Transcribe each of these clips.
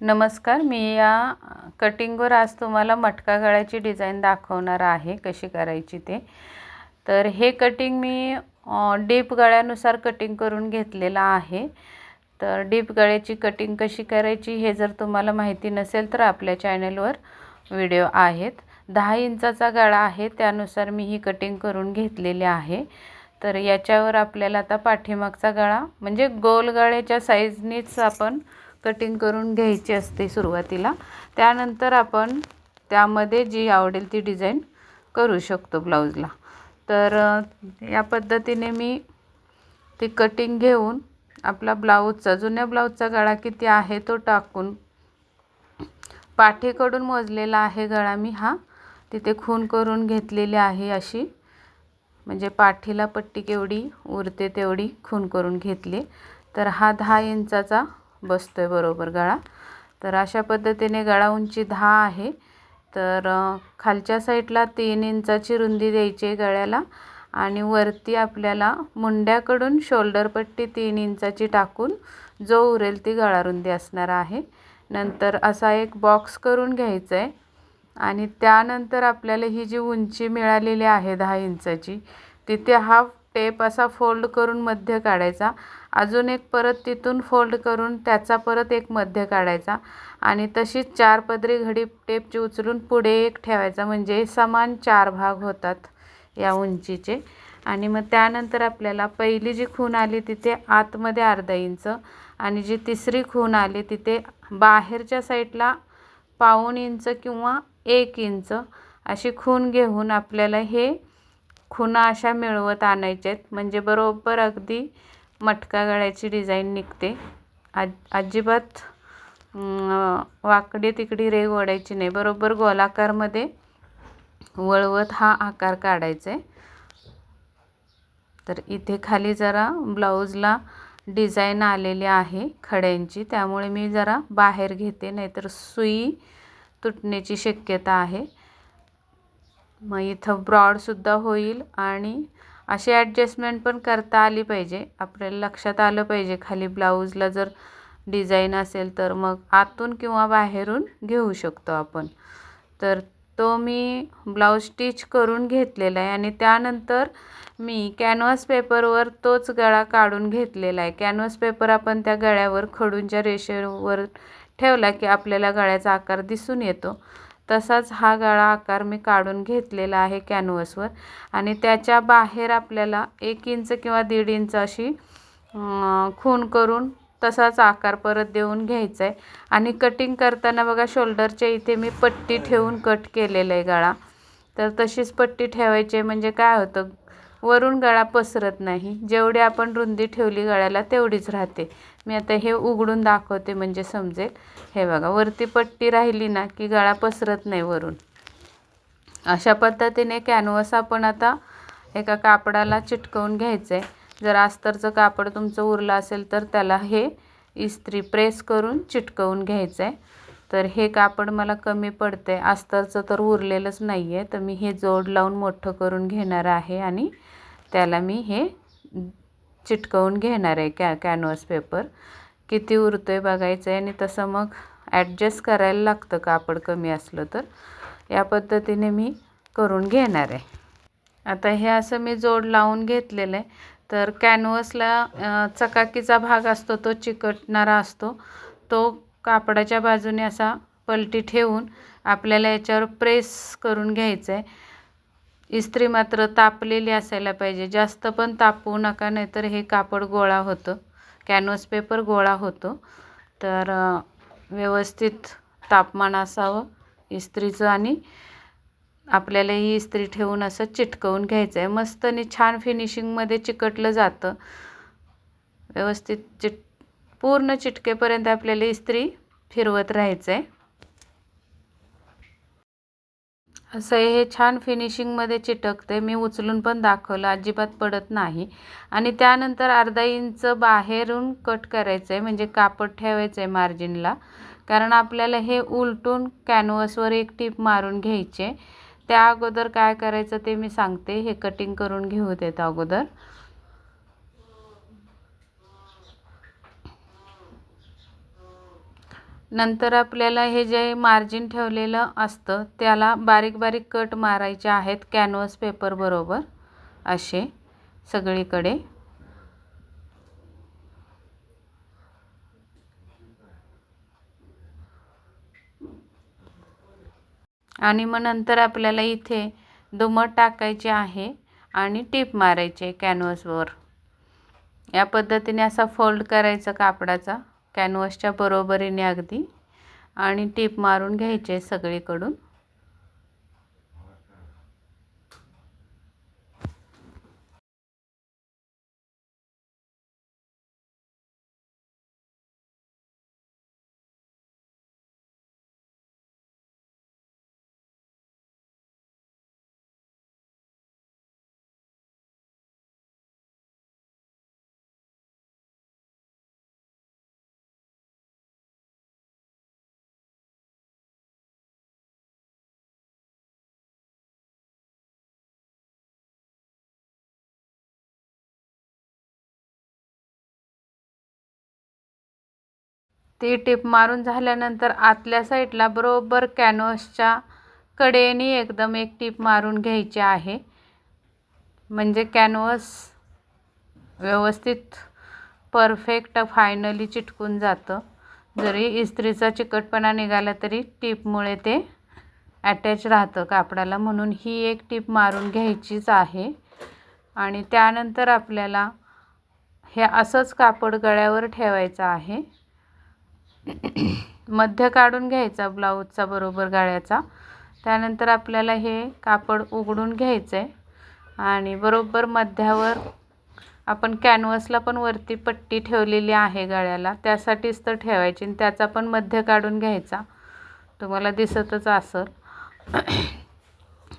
नमस्कार मी या कटिंगवर आज तुम्हाला मटका गळ्याची डिझाईन दाखवणार आहे कशी करायची ते. तर हे कटिंग मी डीप गळ्यानुसार कटिंग करून घेतलेलं आहे. तर डीप गळ्याची कटिंग कशी करायची हे जर तुम्हाला माहिती नसेल तर आपल्या चॅनलवर व्हिडिओ आहेत. दहा इंचाचा गळा आहे त्यानुसार मी ही कटिंग करून घेतलेली आहे. तर याच्यावर आपल्याला आता पाठीमागचा गळा म्हणजे गोल गळ्याच्या साईजनीच आपण कटिंग करून घ्यायची असते सुरुवातीला. त्यानंतर आपण त्यामध्ये जी आवडेल ती डिझाईन करू शकतो ब्लाऊजला. तर या पद्धतीने मी ती कटिंग घेऊन आपला ब्लाऊजचा जुन्या ब्लाऊजचा गळा किती आहे तो टाकून पाठीकडून मोजलेला आहे गळा मी हा तिथे खून करून घेतलेली आहे अशी. म्हणजे पाठीला पट्टी केवढी उरते तेवढी खून करून घेतली. तर हा दहा इंचाचा बसतो आहे बरोबर गळा. तर अशा पद्धतीने गळा उंची दहा आहे. तर खालच्या साईडला तीन इंचाची रुंदी द्यायची आहे गळ्याला आणि वरती आपल्याला मुंड्याकडून शोल्डरपट्टी तीन इंचाची टाकून जो उरेल ती गळा रुंदी असणार आहे. नंतर असा एक बॉक्स करून घ्यायचा आहे आणि त्यानंतर आपल्याला ही जी उंची मिळालेली आहे दहा इंचाची तिथे हा टेप असा फोल्ड करून मध्य काढायचा अजून एक परत तिथून फोल्ड करून त्याचा परत एक मध्य काढायचा. आणि तशीच चार पदरी घडी टेपची उचलून पुढे एक ठेवायचा. म्हणजे समान चार भाग होतात या उंचीचे. आणि मग त्यानंतर आपल्याला पहिली जी खून आली तिथे आतमध्ये अर्धा इंच. आणि जी तिसरी खून आली तिथे बाहेरच्या साईडला पाऊण इंच किंवा एक इंच अशी खून घेऊन आपल्याला हे खुणा अशा मिळवत आणायच्या आहेत. म्हणजे बरोबर अगदी मटका गळ्याची डिझाईन निघते. आज अजिबात वाकडी तिकडी रेग ओढायची नाही. बरोबर गोलाकारमध्ये वळवत हा आकार काढायचा. आहे तर इथे खाली जरा ब्लाऊजला डिझाईन आलेली आहे खड्यांची. त्यामुळे मी जरा बाहेर घेते नाहीतर सुई तुटण्याची शक्यता आहे. मग इथं ब्रॉडसुद्धा होईल आणि अशी ॲडजस्टमेंट पण करता आली पाहिजे. आपल्याला लक्षात आलं पाहिजे. खाली ब्लाऊजला जर डिझाईन असेल तर मग आतून किंवा बाहेरून घेऊ शकतो आपण. तर तो मी ब्लाऊज स्टिच करून घेतलेला आहे आणि त्यानंतर मी कॅनव्हास पेपरवर तोच गळा काढून घेतलेला आहे. कॅनव्हास पेपर आपण त्या गळ्यावर खडूंच्या रेषेवर ठेवला की आपल्याला गळ्याचा आकार दिसून येतो. तसाच हा गळा आकार मी काढून घेतलेला आहे कॅनव्हसवर. आणि त्याच्या बाहेर आपल्याला एक इंच किंवा दीड इंच अशी खून करून तसाच आकार परत देऊन घ्यायचा आहे आणि कटिंग करताना बघा शोल्डरच्या इथे मी पट्टी ठेवून कट केलेलं आहे गळा. तर तशीच पट्टी ठेवायची म्हणजे काय होतं वरून गळा पसरत नाही. जेवढी आपण रुंदी ठेवली गळ्याला तेवढीच राहते. मी आता हे उघडून दाखवते म्हणजे समजेल. हे बघा वरती पट्टी राहिली ना की गळा पसरत नाही वरून. अशा पद्धतीने कॅनव्हस आपण आता एका कापडाला चिटकवून घ्यायचं आहे जर अस्तरचं कापड तुमचं उरलं असेल तर त्याला हे इस्त्री प्रेस करून चिटकवून घ्यायचं आहे तर हे कापड मला कमी पडते अस्तरचं तर उरलेलंच नाही आहे तर मी हे जोड लावून मोठं करून घेणार आहे आणि त्याला मी हे चिटकवून घेणार आहे कॅ कॅनव्हस पेपर किती उरतो आहे बघायचं आहे आणि तसं मग ॲडजस्ट करायला लागतं कापड कमी असलं तर. या पद्धतीने मी करून घेणार आहे. आता हे असं मी जोड लावून घेतलेलं आहे. तर कॅनव्हसला चकाकीचा भाग असतो तो चिकटणारा असतो. तो कापडाच्या बाजूने असा पलटी ठेवून आपल्याला याच्यावर प्रेस करून घ्यायचं आहे इस्त्री मात्र तापलेली असायला पाहिजे. जास्त पण तापवू नका नाहीतर हे कापड गोळा होतं. कॅनव्हस पेपर गोळा होतो. तर व्यवस्थित तापमान असावं इस्त्रीचं आणि आपल्याला ही इस्त्री ठेवून असं चिटकवून घ्यायचं आहे मस्त आणि छान फिनिशिंगमध्ये चिकटलं जातं. व्यवस्थित चिट पूर्ण चिटकेपर्यंत आपल्याला इस्त्री फिरवत राहायचं आहे असं हे छान फिनिशिंगमध्ये चिटकते. मी उचलून पण दाखवलं अजिबात पडत नाही. आणि त्यानंतर अर्धा इंच बाहेरून कट करायचं आहे म्हणजे कापड ठेवायचं आहे मार्जिनला कारण आपल्याला हे उलटून कॅनव्हसवर एक टीप मारून घ्यायचे. त्या अगोदर काय करायचं ते मी सांगते. हे कटिंग करून घेऊ देत अगोदर. नंतर आपल्याला हे जे मार्जिन ठेवलेलं असतं त्याला बारीक बारीक कट मारायचे आहेत कॅनव्हस पेपरबरोबर असे सगळीकडे. आणि मग नंतर आपल्याला इथे दुमट टाकायचे आहे आणि टीप मारायचे कॅनव्हसवर या पद्धतीने असा फोल्ड करायचा कापडाचा. कॅनव्हसच्या बरोबरीने अगदी. आणि टीप मारून घ्यायचे सगळीकडून. ती टीप मारून झाल्यानंतर आतल्या साईडला बरोबर कॅनव्हसच्या कडेने एकदम एक टीप मारून घ्यायची आहे. म्हणजे कॅनव्हस व्यवस्थित परफेक्ट फायनली चिटकून जातं. जरी इस्त्रीचा चिकटपणा निघाला तरी टीपमुळे ते अटॅच राहतं कापडाला म्हणून ही एक टीप मारून घ्यायचीच आहे. आणि त्यानंतर आपल्याला हे असंच कापड गळ्यावर ठेवायचं आहे. मध्य काढून घ्यायचा ब्लाऊजचा बरोबर गाळ्याचा. त्यानंतर आपल्याला हे कापड उघडून घ्यायचं आहे आणि बरोबर मध्यावर आपण कॅनव्हसला पण वरती पट्टी ठेवलेली आहे गळ्याला. त्यासाठीच तर ठेवायची आणि त्याचा पण मध्य काढून घ्यायचा. तुम्हाला दिसतच असेल.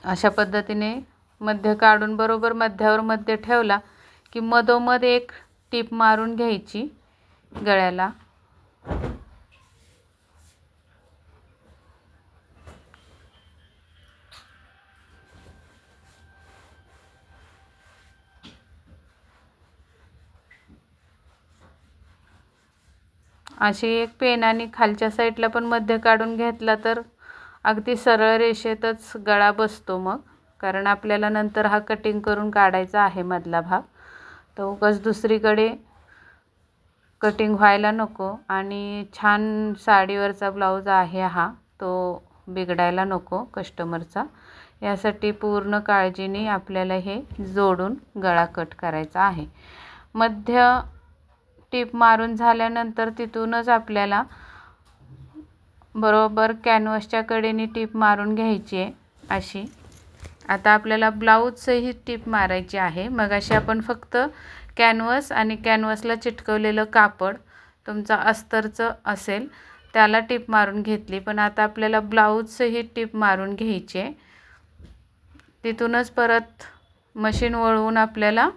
अशा पद्धतीने मध्य काढून बरोबर मध्यावर मध्य ठेवला की मधोमध एक टीप मारून घ्यायची गळ्याला. अशी एक पेनाने खालच्या साईडला पण मध्य काढून घेतला तर अगदी सरळ रेषेतच गळा बसतो मग. कारण आपल्याला नंतर हा कटिंग करून काढायचा आहे मधला भाग. तो उगाच दुसरीकडे कटिंग व्हायला नको आणि छान साडीवरचा ब्लाऊज आहे हा तो बिघडायला नको कस्टमरचा यासाठी पूर्ण काळजीने आपल्याला हे जोडून गळा कट करायचा आहे. मध्य टीप मारून झाल्यानंतर तिथूनच आपल्याला बरोबर कॅनव्हसच्या कडेने टीप मारून घ्यायची आहे अशी. आता आपल्याला ब्लाऊजचंही टीप मारायची आहे. मग अशी आपण फक्त कॅनव्हस आणि कॅनव्हसला चिटकवलेलं कापड तुमचा अस्तरचं असेल त्याला टीप मारून घेतली. पण आता आपल्याला ब्लाऊजचंही टीप मारून घ्यायची आहे. तिथूनच परत मशीन वळवून आपल्याला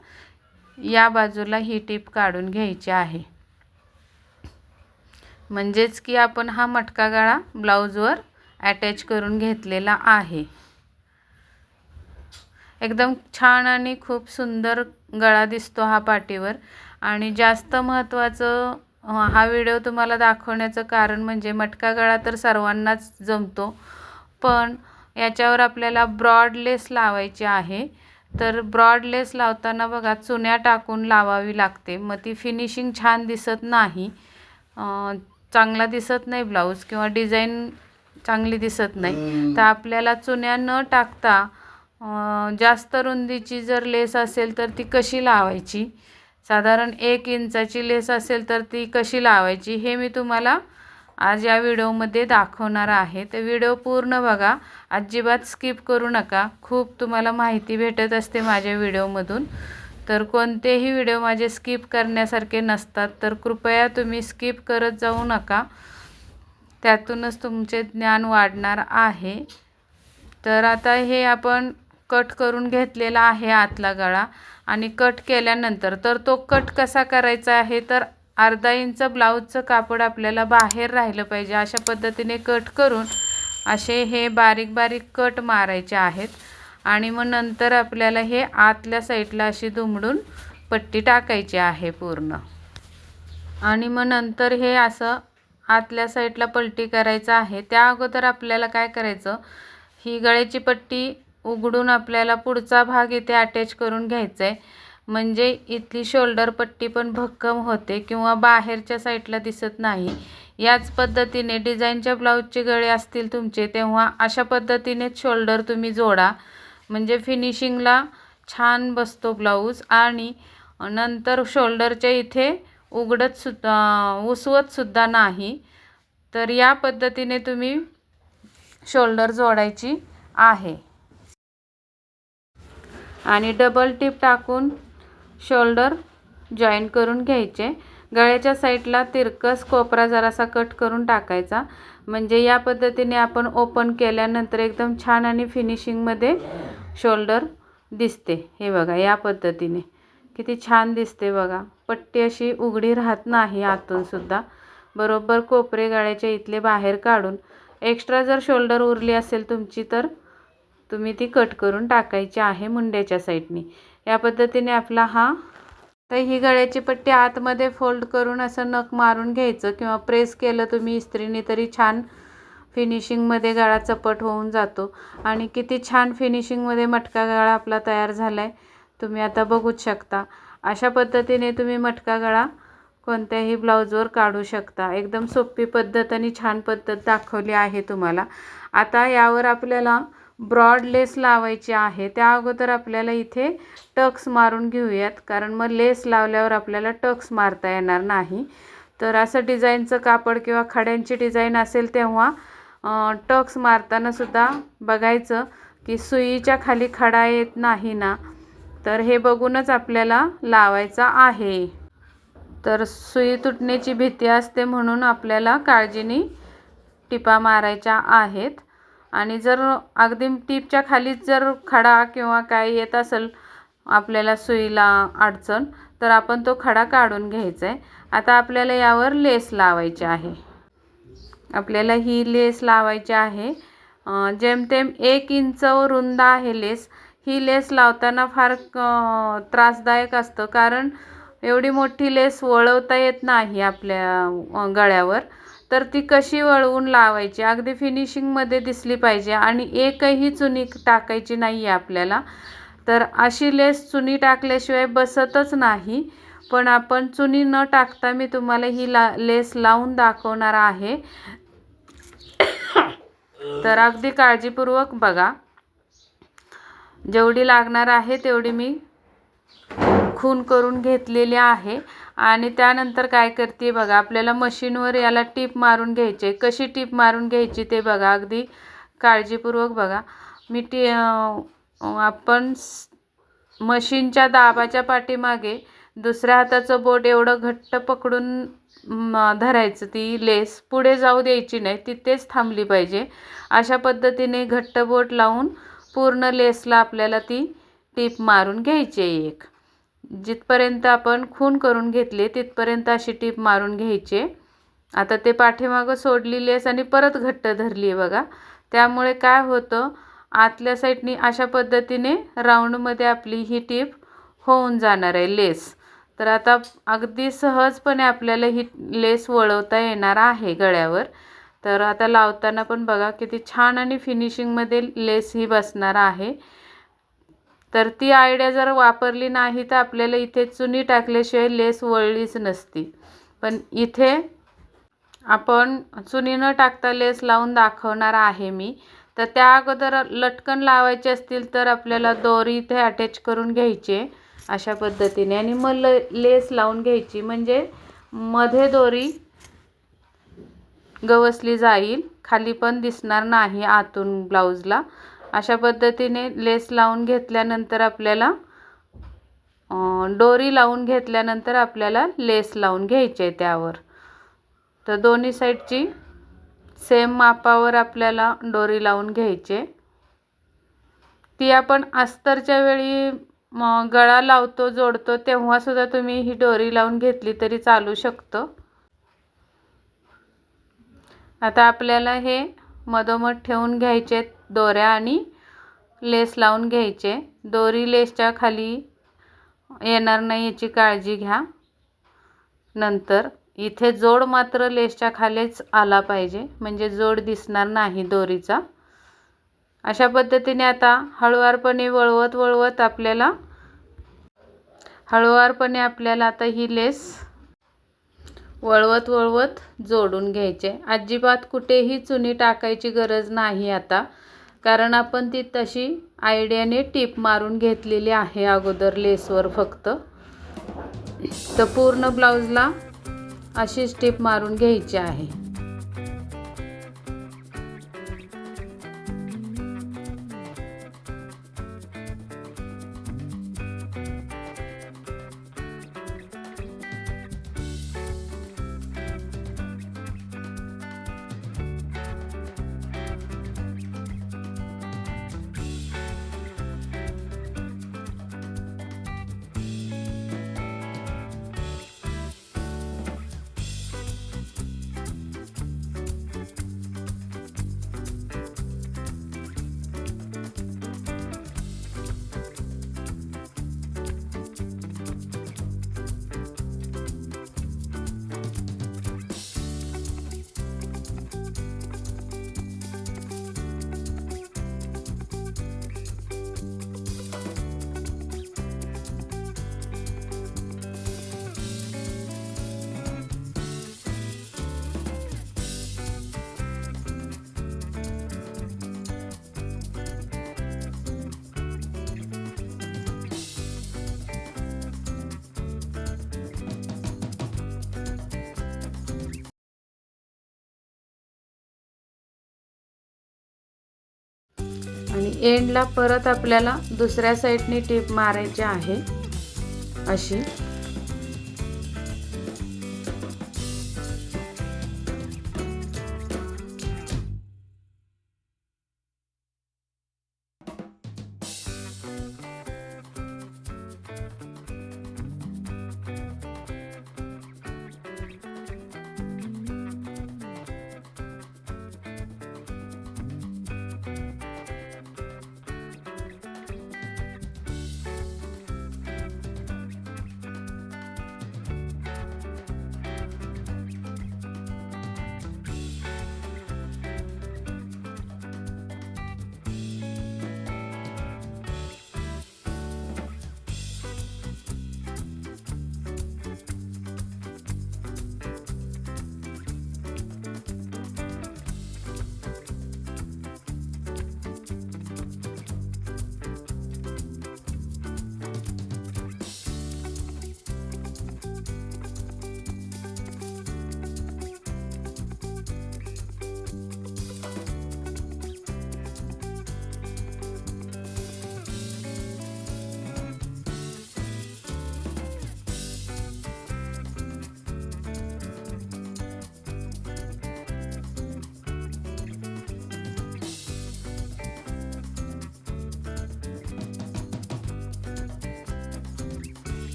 या बाजूला ही टीप काढून घ्यायची आहे. म्हणजेच की आपण हा मटका गळा ब्लाऊजवर अटॅच करून घेतलेला आहे. एकदम छान आणि खूप सुंदर गळा दिसतो हा पाठीवर आणि जास्त महत्त्वाचं हा व्हिडिओ तुम्हाला दाखवण्याचं कारण म्हणजे मटका गळा तर सर्वांनाच जमतो. पण याच्यावर आपल्याला ब्रॉड लेस लावायची आहे. तर ब्रॉड लेस लावताना बघा चुन्या टाकून लावावी लागते. मग ती फिनिशिंग छान दिसत नाही. चांगला दिसत नाही ब्लाऊज किंवा डिझाईन चांगली दिसत नाही. तर आपल्याला चुन्या न टाकता जास्त रुंदीची जर लेस असेल तर ती कशी लावायची? साधारण एक इंचाची लेस असेल तर ती कशी लावायची? हे मी तुम्हाला आज या व्हिडिओमध्ये दाखवणार आहे. तर व्हिडिओ पूर्ण बघा. अजिबात स्किप करू नका. खूप तुम्हाला माहिती भेटत असते माझ्या व्हिडिओमधून. तर कोणतेही व्हिडिओ माझे स्किप करण्यासारखे नसतात तर कृपया तुम्ही स्किप करत जाऊ नका. त्यातूनच तुमचे ज्ञान वाढणार आहे. तर आता हे आपण कट करून घेतलेला आहे आतला गळा. आणि कट केल्यानंतर तर तो कट कसा करायचा आहे तर अर्धा इंच ब्लाऊजचं कापड आपल्याला बाहेर राहिलं पाहिजे. अशा पद्धतीने कट करून असे हे बारीक बारीक कट मारायचे आहेत. आणि मग नंतर आपल्याला हे आतल्या साईडला अशी दुमडून पट्टी टाकायची आहे पूर्ण. आणि मग नंतर हे असं आतल्या साईडला पलटी करायचं आहे. त्या अगोदर आपल्याला काय करायचं? ही गळ्याची पट्टी उघडून आपल्याला पुढचा भाग इथे अटॅच करून घ्यायचा आहे म्हणजे इथली शोल्डर पट्टी पण भक्कम होते किंवा बाहेरच्या साईडला दिसत नाही. याच पद्धतीने डिझाईनच्या ब्लाऊजचे गळे असतील तुमचे तेव्हा अशा पद्धतीनेच शोल्डर तुम्ही जोडा. म्हणजे फिनिशिंगला छान बसतो ब्लाऊज आणि नंतर शोल्डरच्या इथे उघडत सुद्धा उसवत सुद्धा नाही. तर या पद्धतीने तुम्ही शोल्डर जोडायची आहे. आणि डबल टिप टाकून शोल्डर जॉईन करून घ्यायचे. गळ्याच्या साईडला तिरकस कोपरा जरासा कट करून टाकायचा. म्हणजे या पद्धतीने आपण ओपन केल्यानंतर एकदम छान आणि फिनिशिंगमध्ये शोल्डर दिसते. हे बघा या पद्धतीने. किती छान दिसते बघा. पट्टी अशी उघडी राहत नाही आतूनसुद्धा बरोबर कोपरे गळ्याच्या इथले बाहेर काढून. एक्स्ट्रा जर शोल्डर उरली असेल तुमची तर तुम्ही ती कट करून टाकायची आहे मुंड्याच्या साईडनी. या पद्धतीने आपला हा तर ही गळ्याची पट्टी आतमध्ये फोल्ड करून असं नख मारून घ्यायचं किंवा प्रेस केलं तुम्ही इस्त्रीने तरी छान फिनिशिंगमध्ये गळा चपट होऊन जातो. आणि किती छान फिनिशिंगमध्ये मटका गळा आपला तयार झाला आहे तुम्ही आता बघूच शकता. अशा पद्धतीने तुम्ही मटका गळा कोणत्याही ब्लाऊजवर काढू शकता. एकदम सोपी पद्धत आणि छान पद्धत दाखवली आहे तुम्हाला. आता यावर आपल्याला ब्रॉड लेस लावायची आहे त्या अगोदर आपल्याला इथे टक्स मारून घेऊयात कारण मग लेस लावल्यावर आपल्याला टक्स मारता येणार नाही. तर असं डिझाईनचं कापड किंवा खड्यांची डिझाईन असेल तेव्हा टक्स मारताना सुद्धा बघायचं की सुईच्या खाली खडा येत नाही ना? तर हे बघूनच आपल्याला लावायचा आहे. तर सुई तुटण्याची भीती असते म्हणून आपल्याला काळजीने टिपा मारायच्या आहेत. आणि जर अगदी टीपच्या खालीच जर खडा किंवा काय येत असेल आपल्याला सुईला अडचण तर आपण तो खडा काढून घ्यायचा आहे. आता आपल्याला यावर लेस लावायची आहे. आपल्याला ही लेस लावायची आहे. जेमतेम एक इंच रुंद आहे लेस. ही लेस लावताना फार त्रासदायक असतं कारण एवढी मोठी लेस वळवता येत नाही आपल्या गळ्यावर. तर ती कशी वळवून लावायची? अगदी फिनिशिंगमध्ये दिसली पाहिजे आणि एकही चुनी टाकायची नाही आहे आपल्याला. तर अशी लेस चुनी टाकल्याशिवाय बसतच नाही. पण आपण चुनी न टाकता मी तुम्हाला ही ला लेस लावून दाखवणार आहे. तर अगदी काळजीपूर्वक बघा. जेवढी लागणार आहे तेवढी मी खून करून घेतलेली आहे. आणि त्यानंतर काय करते बघा आपल्याला मशीनवर याला टीप मारून घ्यायचे. कशी टीप मारून घ्यायची ते बघा अगदी काळजीपूर्वक बघा. मी टी आपण मशीनच्या दाबाच्या पाठीमागे दुसऱ्या हाताचं बोट एवढं घट्ट पकडून धरायचं. ती लेस पुढे जाऊ द्यायची नाही तिथेच थांबली पाहिजे. अशा पद्धतीने घट्ट बोट लावून पूर्ण लेसला आपल्याला ती टीप मारून घ्यायची आहे एक. जिथपर्यंत आपण खून करून घेतले तिथपर्यंत अशी टीप मारून घ्यायची. आता ते पाठीमागं सोडली लेस आणि परत घट्ट धरली आहे बघा. त्यामुळे काय होतं आतल्या साईडनी अशा पद्धतीने राऊंडमध्ये आपली ही टीप होऊन जाणार आहे लेस. तर आता अगदी सहजपणे आपल्याला ही लेस वळवता येणार आहे गळ्यावर. तर आता लावताना पण बघा किती छान आणि फिनिशिंगमध्ये लेस ही बसणार आहे. तर ती आयडिया जर वापरली नाही तर आपल्याला इथे चुनी टाकल्याशिवाय लेस वळलीच नसती. पण इथे आपण चुनी न टाकता लेस लावून दाखवणार आहे मी. तर त्या अगोदर लटकन लावायचे असतील तर आपल्याला दोरी इथे अटॅच करून घ्यायचे अशा पद्धतीने. आणि मग ल लेस लावून घ्यायची. म्हणजे मध्ये दोरी गवसली जाईल. खाली पण दिसणार नाही आतून ब्लाऊजला. अशा पद्धतीने लेस लावून घेतल्यानंतर आपल्याला डोरी लावून घेतल्यानंतर आपल्याला लेस लावून घ्यायची आहे त्यावर. तर दोन्ही साईडची सेम मापावर आपल्याला डोरी लावून घ्यायचे. ती आपण अस्तरच्या वेळी गळा लावतो जोडतो तेव्हासुद्धा तुम्ही ही डोरी लावून घेतली तरी चालू शकतं. आता आपल्याला हे मधोमध ठेवून घ्यायचे दोऱ्या आणि लेस लावून घ्यायचे. दोरी लेसच्या खाली येणार नाही याची काळजी घ्या. नंतर इथे जोड मात्र लेसच्या खालीच आला पाहिजे. म्हणजे जोड दिसणार नाही दोरीचा. अशा पद्धतीने आता हळुवारपणे वळवत वळवत आपल्याला हळुवारपणे आपल्याला आता ही लेस वळवत वळवत जोडून घ्यायचे. अजिबात कुठेही चुनी टाकायची गरज नाही आता. कारण आपण ती तशी आयडियाने टीप मारून घेतलेली आहे अगोदर लेसवर फक्त. तर पूर्ण ब्लाऊजला अशीच टीप मारून घ्यायची आहे. एंडला परत आपल्याला दुसऱ्या साईडने टीप मारायची आहे. अशी.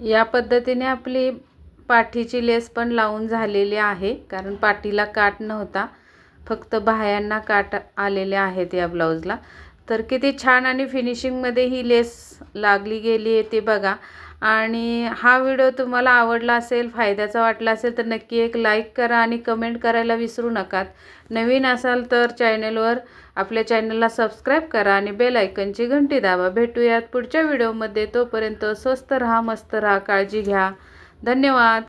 या पद्धतीने आपली पाठीची लेस पण लावून झालेली आहे कारण पाठीला काट नव्हता. फक्त बाह्यांना काट आलेले आहेत या ब्लाऊजला. तर किती छान आणि फिनिशिंगमध्ये ही लेस लागली गेली आहे ते बघा. आणि हा व्हिडिओ तुम्हाला आवडला असेल फायद्याचा वाटला असेल तर नक्की एक लाईक करा आणि कमेंट करायला विसरू नका नवीन असाल तर चॅनलवर आपल्या चॅनलला सबस्क्राईब करा आणि बेल आयकनची घंटी दाबा. भेटूयात पुढच्या व्हिडिओमध्ये. तोपर्यंत स्वस्त राहा मस्त राहा काळजी घ्या. धन्यवाद.